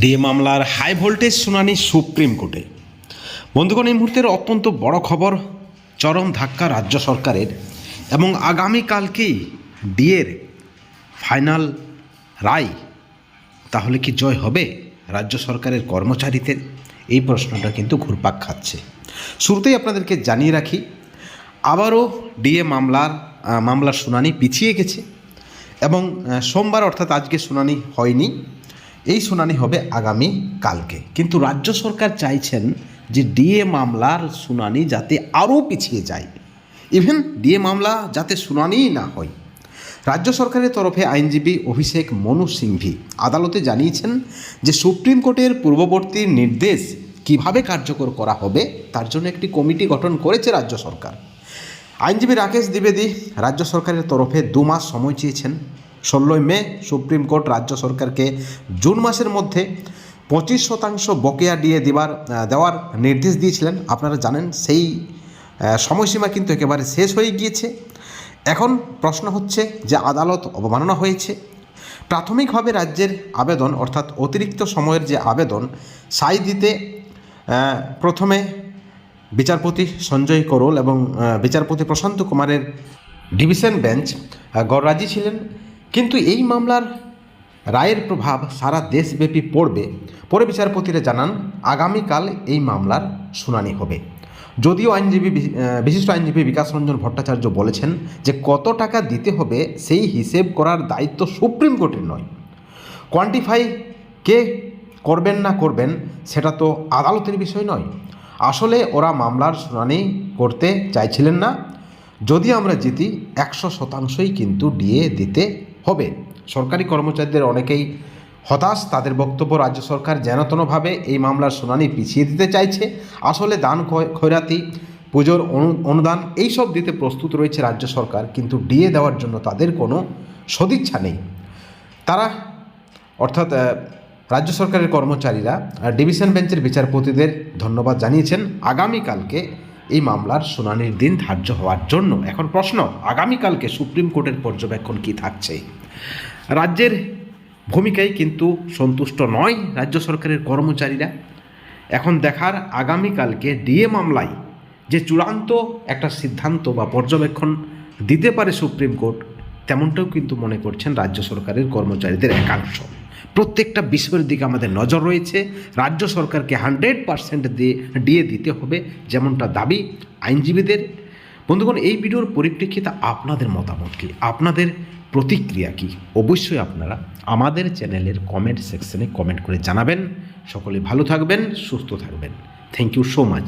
DA মামলার high voltage শুনানি supreme কোর্টে। বন্ধুগণ, এই মুহূর্তের অত্যন্ত বড় খবর চরম ধাক্কা রাজ্য সরকারের এবং আগামীকালকেই ডিএর ফাইনাল রায়। তাহলে কি জয় হবে রাজ্য সরকারের কর্মচারীদের? এই প্রশ্নটা কিন্তু ঘুরপাক খাচ্ছে। শুরুতেই আপনাদেরকে জানিয়ে রাখি, আবারও ডিএ মামলার মামলার শুনানি পিছিয়ে গেছে এবং সোমবার অর্থাৎ আজকে শুনানি হয়নি। এই শুনানি হবে আগামী কালকে। কিন্তু রাজ্য সরকার চাইছেন যে ডিএ মামলার শুনানি যাতে আরও পিছিয়ে যায়। ইভেন ডিএ মামলা যাতে শুনানিই না হয়। রাজ্য সরকারের তরফে আইনজীবী অভিষেক মনু সিংভি আদালতে জানিয়েছেন যে সুপ্রিম কোর্টের পূর্ববর্তী নির্দেশ কীভাবে কার্যকর করা হবে তার জন্য একটি কমিটি গঠন করেছে রাজ্য সরকার। আইনজীবী রাকেশ দ্বিবেদী রাজ্য সরকারের তরফে দু মাস সময় চেয়েছেন। ষোলোই মে সুপ্রিম কোর্ট রাজ্য সরকারকে জুন মাসের মধ্যে পঁচিশ শতাংশ বকেয়া দিয়ে আহ, দেওয়ার নির্দেশ দিয়েছিলেন। আপনারা জানেন সেই সময়সীমা কিন্তু একেবারে শেষ হয়ে গিয়েছে। এখন প্রশ্ন হচ্ছে যে আদালত অবমাননা হয়েছে। প্রাথমিকভাবে রাজ্যের আবেদন অর্থাৎ অতিরিক্ত সময়ের যে আবেদন সাই দিতে প্রথমে বিচারপতি সঞ্জয় করোল এবং বিচারপতি প্রশান্ত কুমারের ডিভিশন বেঞ্চ গড়রাজি ছিলেন। কিন্তু এই মামলার রায়ের প্রভাব সারা দেশব্যাপী পড়বে পরে বিচারপতিরা জানান, আগামীকাল এই মামলার শুনানি হবে। যদিও আইনজীবী বিশিষ্ট আইনজীবী বিকাশ রঞ্জন ভট্টাচার্য বলেছেন যে কত টাকা দিতে হবে সেই হিসেব করার দায়িত্ব সুপ্রিম কোর্টের নয়। কোয়ান্টিফাই কে করবেন না করবেন সেটা তো আদালতের বিষয় নয়। আসলে ওরা মামলার শুনানি করতে চাইছিলেন না। যদি আমরা জিতি, একশো শতাংশই কিন্তু ডিএ দিতে হবে। সরকারি কর্মচারীদের অনেকেই হতাশ। তাদের বক্তব্য রাজ্য সরকার যেনতনভাবে এই মামলার শুনানি পিছিয়ে দিতে চাইছে। আসলে দান খয়রাতি, পুজোর অনু- অনুদান এইসব দিতে প্রস্তুত রয়েছে রাজ্য সরকার। কিন্তু ডিএ দেওয়ার জন্য তাদের কোনো সদিচ্ছা নেই। তারা, অর্থাৎ রাজ্য সরকারের কর্মচারীরা ডিভিশন বেঞ্চের বিচারপতিদের ধন্যবাদ জানিয়েছেন। আগামীকালকে এই মামলার শুনানির দিন ধার্য হওয়ার জন্য এখন প্রশ্ন, আগামীকালকে সুপ্রিম কোর্টের পর্যবেক্ষণ কি থাকছে? রাজ্যের ভূমিকায় কিন্তু সন্তুষ্ট নয় রাজ্য সরকারের কর্মচারীরা। এখন দেখার আগামীকালকে ডিএ মামলায় যে চূড়ান্ত একটা সিদ্ধান্ত বা পর্যবেক্ষণ দিতে পারে সুপ্রিম কোর্ট, তেমনটাও কিন্তু মনে করছেন রাজ্য সরকারের কর্মচারীদের একাংশ। প্রত্যেকটা বিষয়ের দিকে আমাদের নজর রয়েছে। রাজ্য সরকারকে হান্ড্রেড পার্সেন্ট দিয়ে দিয়ে দিতে হবে যেমনটা দাবি আইনজীবীদের। বন্ধুগণ, এই ভিডিওর পরিপ্রেক্ষিতে আপনাদের মতামত কী? আপনাদের প্রতিক্রিয়া কী? অবশ্যই আপনারা আমাদের চ্যানেলের কমেন্ট সেকশনে কমেন্ট করে জানাবেন। সকলে ভালো থাকবেন, সুস্থ থাকবেন। Thank you so much